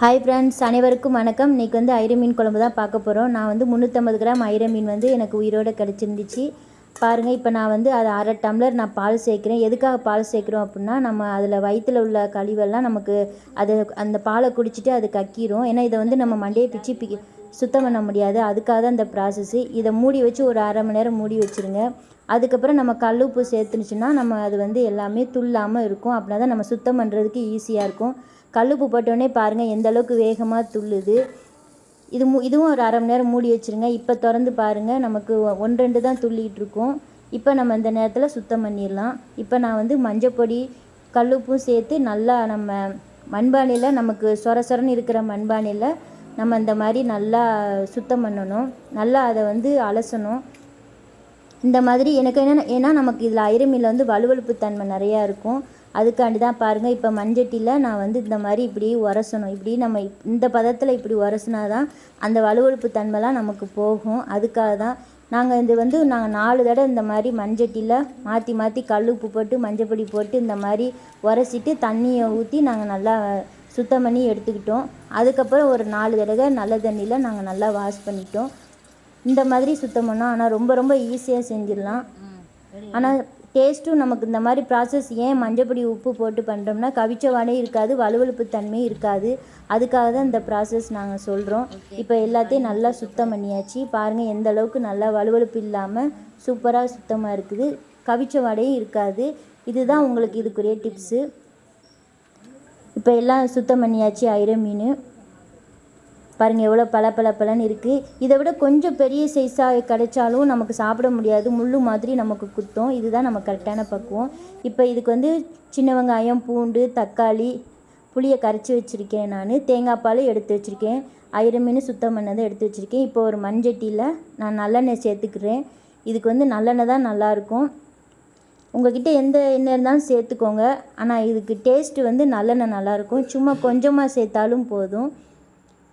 Hi friends அனைவருக்கும் வணக்கம். இன்றைக்கி வந்து ஐர மீன் குழம்பு தான் பார்க்க போகிறோம் நான் வந்து முந்நூற்றம்பது கிராம் ஐர மீன் வந்து எனக்கு உயிரோடு கிடச்சிருந்துச்சு. பாருங்கள் இப்போ நான் வந்து அது அரை டம்ளர் நான் பால் சேர்க்குறேன். எதுக்காக பால் சேர்க்குறோம் அப்படின்னா நம்ம அதில் வயிற்றில் உள்ள கழிவெல்லாம் நமக்கு அது அந்த பாலை குடிச்சிட்டு அது கக்கிரும். ஏன்னா இதை வந்து நம்ம மண்டையை பிச்சு பி சுத்தம் பண்ண முடியாது. அதுக்காக தான் இந்த ப்ராசஸ்ஸு இதை மூடி வச்சு ஒரு அரை மணி நேரம் மூடி வச்சுருங்க. அதுக்கப்புறம் நம்ம கல் உப்பு சேர்த்துனுச்சுன்னா நம்ம அது வந்து எல்லாமே துல்லாமல் இருக்கும். அப்படின்னா தான் நம்ம சுத்தம் பண்ணுறதுக்கு ஈஸியாக இருக்கும். கல்லுப்பு போட்டோடனே பாருங்கள் எந்த அளவுக்கு வேகமாக துள்ளுது. இது மு இதுவும் ஒரு அரை மணி நேரம் மூடி வச்சுருங்க. இப்போ திறந்து பாருங்கள் நமக்கு ஒ- ஒன்று ரெண்டு தான் துள்ளிகிட்டு இருக்கும். இப்போ நம்ம இந்த நேரத்தில் சுத்தம் பண்ணிடலாம். இப்போ நான் வந்து மஞ்சப்பொடி கல்லுப்பும் சேர்த்து நல்லா நம்ம மண்பானையில் நமக்கு சொர சொரன்னு இருக்கிற மண்பானையில் நம்ம இந்த மாதிரி நல்லா சுத்தம் பண்ணணும். நல்லா அதை வந்து அலசணும். இந்த மாதிரி எனக்கு என்னென்ன ஏன்னா நமக்கு இதில் ஐரமில்ல வந்து வலுவழுப்பு தன்மை நிறையா இருக்கும். அதுக்காண்டி தான் பாருங்கள் இப்போ மஞ்சட்டியில் நான் வந்து இந்த மாதிரி இப்படி உரசணும். இப்படி நம்ம இந்த பதத்தில் இப்படி உரசினா தான் அந்த வலுவழுப்பு தன்மைலாம் நமக்கு போகும். அதுக்காக தான் நாங்கள் இது வந்து நாங்கள் நாலு தடவை இந்த மாதிரி மண்சட்டியில் மாற்றி மாற்றி கல் உப்பு போட்டு மஞ்சப்பொடி போட்டு இந்த மாதிரி உரசிட்டு தண்ணியை ஊற்றி நாங்கள் நல்லா சுத்தம் பண்ணி எடுத்துக்கிட்டோம். அதுக்கப்புறம் ஒரு நாலு தடவை நல்ல தண்ணியில் நாங்கள் நல்லா வாஷ் பண்ணிட்டோம். இந்த மாதிரி சுத்தம் பண்ணோம். ஆனால் ரொம்ப ரொம்ப ஈஸியாக செஞ்சிடலாம். ஆனால் டேஸ்ட்டும் நமக்கு இந்த மாதிரி ப்ராசஸ் ஏன் மஞ்சப்பொடி உப்பு போட்டு பண்ணுறோம்னா கவிச்ச வாடையும் இருக்காது வலுவழுப்பு தன்மை இருக்காது. அதுக்காக தான் இந்த ப்ராசஸ் நாங்கள் சொல்கிறோம் இப்போ எல்லாத்தையும் நல்லா சுத்தம் பண்ணியாச்சு. பாருங்கள் எந்த அளவுக்கு நல்லா வலுவழுப்பு இல்லாமல் சூப்பராக சுத்தமாக இருக்குது. கவிச்ச வாடையும் இருக்காது. இதுதான் உங்களுக்கு இதுக்குரிய டிப்ஸு இப்போ எல்லாம் சுத்தம் பண்ணியாச்சு ஐர மீன். பாருங்கள் எவ்வளோ பல பல பலன்னு இருக்குது இதை விட கொஞ்சம் பெரிய சைஸாக கிடைச்சாலும் நமக்கு சாப்பிட முடியாது. முள்ளு மாதிரி நமக்கு குத்தும். இதுதான் நம்ம கரெக்டான பக்குவம். இப்போ இதுக்கு வந்து சின்ன வெங்காயம் பூண்டு தக்காளி புளியை கரைச்சி வச்சுருக்கேன் நான். தேங்காய் பால் எடுத்து வச்சுருக்கேன். ஐரமீன் சுத்தம் பண்ணதை எடுத்து வச்சுருக்கேன். இப்போ ஒரு மண்சட்டியில் நான் நல்லெண்ணெய் சேர்த்துக்கிறேன். இதுக்கு வந்து நல்லெண்ணெய் தான் நல்லாயிருக்கும். உங்கள்கிட்ட எந்த எண்ணெய் இருந்தாலும் சேர்த்துக்கோங்க. ஆனால் இதுக்கு டேஸ்ட்டு வந்து நல்லெண்ணெய் நல்லாயிருக்கும். சும்மா கொஞ்சமாக சேர்த்தாலும் போதும்.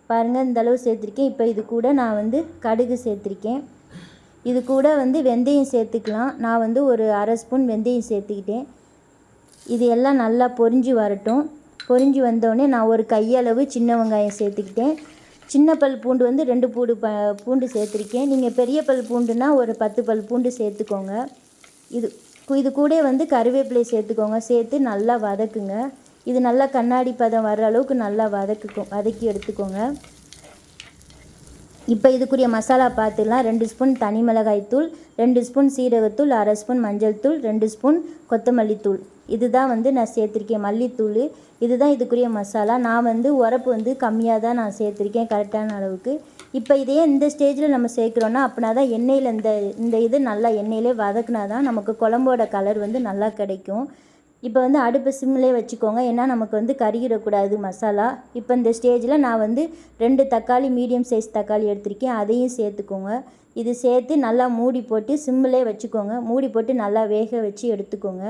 பாருங்கள் இந்த அளவு சேர்த்துருக்கேன். இப்போ இது கூட நான் வந்து கடுகு சேர்த்துருக்கேன். இது கூட வந்து வெந்தயம் சேர்த்துக்கலாம். நான் வந்து ஒரு அரை ஸ்பூன் வெந்தயம் சேர்த்துக்கிட்டேன். இது எல்லாம் நல்லா பொரிஞ்சு வரட்டும். பொரிஞ்சு வந்தோடனே நான் ஒரு கையளவு சின்ன வெங்காயம் சேர்த்துக்கிட்டேன். சின்ன பல் பூண்டு வந்து ரெண்டு பூண்டு ப பூண்டு சேர்த்துருக்கேன். நீங்கள் பெரிய பல் பூண்டுனா ஒரு பத்து பல் பூண்டு சேர்த்துக்கோங்க. இது இது கூட வந்து கருவேப்பிலை சேர்த்துக்கோங்க. சேர்த்து நல்லா வதக்குங்க. இது நல்லா கண்ணாடி பதம் வர்ற அளவுக்கு நல்லா வதக்கிக்கும் வதக்கி எடுத்துக்கோங்க. இப்போ இதுக்குரிய மசாலா பார்த்துக்கலாம் ரெண்டு ஸ்பூன் தனி மிளகாய் தூள் ரெண்டு ஸ்பூன் சீரகத்தூள் அரை ஸ்பூன் மஞ்சள் தூள் ரெண்டு ஸ்பூன் கொத்தமல்லி தூள். இதுதான் வந்து நான் சேர்த்துருக்கேன் மல்லித்தூள். இதுதான் இதுக்குரிய மசாலா. நான் வந்து உரப்பு வந்து கம்மியாக தான் நான் சேர்த்துருக்கேன் கரெக்டான அளவுக்கு. இப்போ இதையே இந்த ஸ்டேஜில் நம்ம சேர்க்குறோன்னா அப்படின்னா தான் எண்ணெயில் இந்த இந்த இது நல்லா எண்ணெயிலே வதக்குனா தான் நமக்கு குழம்போட கலர் வந்து நல்லா கிடைக்கும். இப்போ வந்து அடுப்பு சிம்மிலே வச்சுக்கோங்க. ஏன்னா நமக்கு வந்து கருகிடக்கூடாது மசாலா. இப்போ இந்த ஸ்டேஜில் நான் வந்து ரெண்டு தக்காளி மீடியம் சைஸ் தக்காளி எடுத்திருக்கேன். அதையும் சேர்த்துக்கோங்க. இது சேர்த்து நல்லா மூடி போட்டு சிம்மிலே வச்சுக்கோங்க. மூடி போட்டு நல்லா வேக வச்சு எடுத்துக்கோங்க.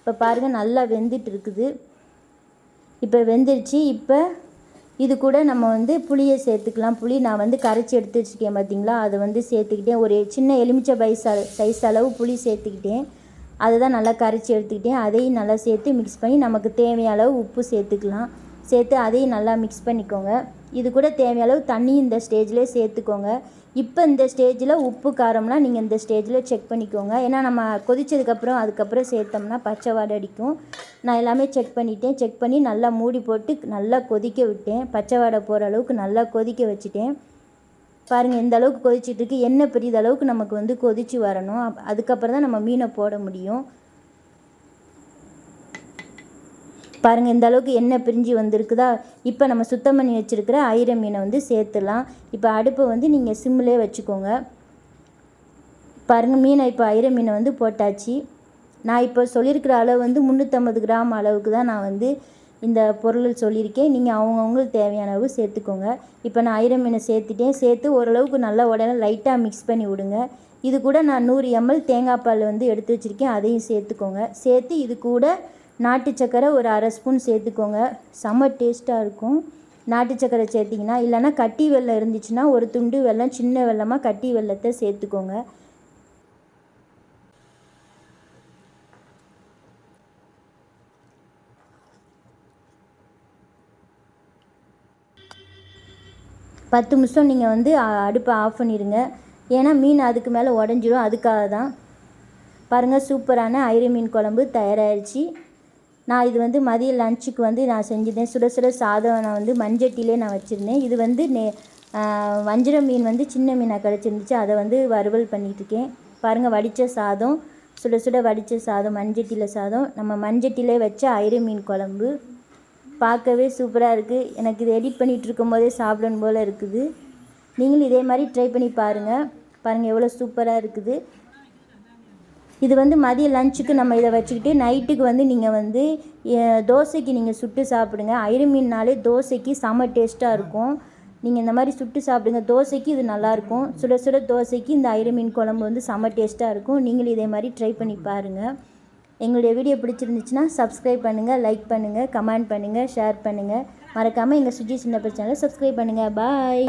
இப்போ பாருங்கள் நல்லா வெந்துட்டு இருக்குது இப்போ வெந்துருச்சு. இப்போ இது கூட நம்ம வந்து புளியை சேர்த்துக்கலாம். புளி நான் வந்து கரைச்சி எடுத்து வச்சுருக்கேன் பார்த்தீங்களா? அதை வந்து சேர்த்துக்கிட்டேன். ஒரு சின்ன எலுமிச்சை பை சைஸ் அளவு புளி சேர்த்துக்கிட்டேன். அதை தான் நல்லா கரைச்சி எடுத்துக்கிட்டேன். அதையும் நல்லா சேர்த்து மிக்ஸ் பண்ணி நமக்கு தேவையான அளவு உப்பு சேர்த்துக்கலாம். சேர்த்து அதையும் நல்லா மிக்ஸ் பண்ணிக்கோங்க. இது கூட தேவையான அளவு தண்ணி இந்த ஸ்டேஜ்லேயே சேர்த்துக்கோங்க. இப்போ இந்த ஸ்டேஜில் உப்பு காரம்லாம் நீங்கள் இந்த ஸ்டேஜில் செக் பண்ணிக்கோங்க. ஏன்னா நம்ம கொதிச்சதுக்கப்புறம் அதுக்கப்புறம் சேர்த்தோம்னா பச்சை வாடை அடிக்கும். நான் எல்லாமே செக் பண்ணிட்டேன். செக் பண்ணி நல்லா மூடி போட்டு நல்லா கொதிக்க விட்டேன். பச்சை வாடை போகிற அளவுக்கு நல்லா கொதிக்க வச்சுட்டேன். பாருங்கள் இந்த அளவுக்கு கொதிச்சிட்டு இருக்கு. எண்ணெய் பெரிய அளவுக்கு நமக்கு வந்து கொதிச்சு வரணும். அப்- அதுக்கப்புறம் தான் நம்ம மீனை போட முடியும். பாருங்கள் இந்த அளவுக்கு எண்ணெய் பிரிஞ்சு வந்திருக்குதா? இப்போ நம்ம சுத்தம் பண்ணி வச்சுருக்கிற ஐர மீனை வந்து சேர்த்துலாம் இப்போ அடுப்பை வந்து நீங்கள் சிம்மிலே வச்சுக்கோங்க. பாருங்கள் மீனை இப்போ ஐர மீனை வந்து போட்டாச்சு. நான் இப்போ சொல்லியிருக்கிற அளவு வந்து முந்நூற்றம்பது கிராம் அளவுக்கு தான் நான் வந்து இந்த பொருள் சொல்லியிருக்கேன். நீங்கள் அவங்கவுங்களுக்கு தேவையான அளவு சேர்த்துக்கோங்க. இப்போ நான் ஐரம் மீனை சேர்த்துட்டேன். சேர்த்து ஓரளவுக்கு நல்லா உடனே லைட்டாக மிக்ஸ் பண்ணி விடுங்க. இது கூட நான் நூறு எம்எல் தேங்காய் பால் வந்து எடுத்து வச்சுருக்கேன். அதையும் சேர்த்துக்கோங்க. சேர்த்து இது கூட நாட்டு சக்கரை ஒரு அரை ஸ்பூன் சேர்த்துக்கோங்க. செம்ம டேஸ்ட்டாக இருக்கும். நாட்டு சக்கரை சேர்த்திங்கன்னா இல்லைன்னா கட்டி வெள்ளம் இருந்துச்சுன்னா ஒரு துண்டு வெல்லம் சின்ன வெல்லமாக கட்டி வெல்லத்தை சேர்த்துக்கோங்க. பத்து நிமிஷம் நீங்கள் வந்து அடுப்பை ஆஃப் பண்ணிடுங்க ஏன்னா மீன் அதுக்கு மேலே உடஞ்சிரும். அதுக்காக தான் பாருங்கள் சூப்பரான ஐர மீன் குழம்பு தயாராகிடுச்சு நான் இது வந்து மதிய லஞ்சுக்கு வந்து நான் செஞ்சுருந்தேன். சுட சுட சாதம் நான் வந்து மஞ்சட்டிலே நான் வச்சுருந்தேன். இது வந்து நே வஞ்சிர மீன் வந்து சின்ன மீனாக கிடச்சிருந்துச்சு. அதை வந்து வறுவல் பண்ணிகிட்ருக்கேன் பாருங்கள் வடித்த சாதம் சுட சுட வடித்த சாதம் மஞ்சட்டியில் சாதம். நம்ம மஞ்சட்டிலே வச்ச ஐர மீன் குழம்பு. பார்க்கவே சூப்பராக இருக்குது எனக்கு இது எடிட் பண்ணிகிட்டு இருக்கும்போதே சாப்பிடணும் போல் இருக்குது. நீங்களும் இதே மாதிரி ட்ரை பண்ணி பாருங்கள் பாருங்கள் எவ்வளோ சூப்பராக இருக்குது. இது வந்து மதிய லஞ்சுக்கு நம்ம இதை வச்சுக்கிட்டு நைட்டுக்கு வந்து நீங்கள் வந்து தோசைக்கு நீங்கள் சுட்டு சாப்பிடுங்க. ஐர மீன்னாலே தோசைக்கு செம டேஸ்ட்டாக இருக்கும். நீங்கள் இந்த மாதிரி சுட்டு சாப்பிடுங்க. தோசைக்கு இது நல்லாயிருக்கும் சுட சுட தோசைக்கு இந்த ஐர மீன் குழம்பு வந்து செம டேஸ்ட்டாக இருக்கும். நீங்களும் இதே மாதிரி ட்ரை பண்ணி பாருங்கள் எங்களுடைய வீடியோ பிடிச்சிருந்துச்சுன்னா சப்ஸ்கிரைப் பண்ணுங்கள் லைக் பண்ணுங்கள் கமெண்ட் பண்ணுங்கள் ஷேர் பண்ணுங்கள் மறக்காமல் எங்கள் சுஜி சின்ன பிரச்சனை சப்ஸ்கிரைப் பண்ணுங்கள் பாய்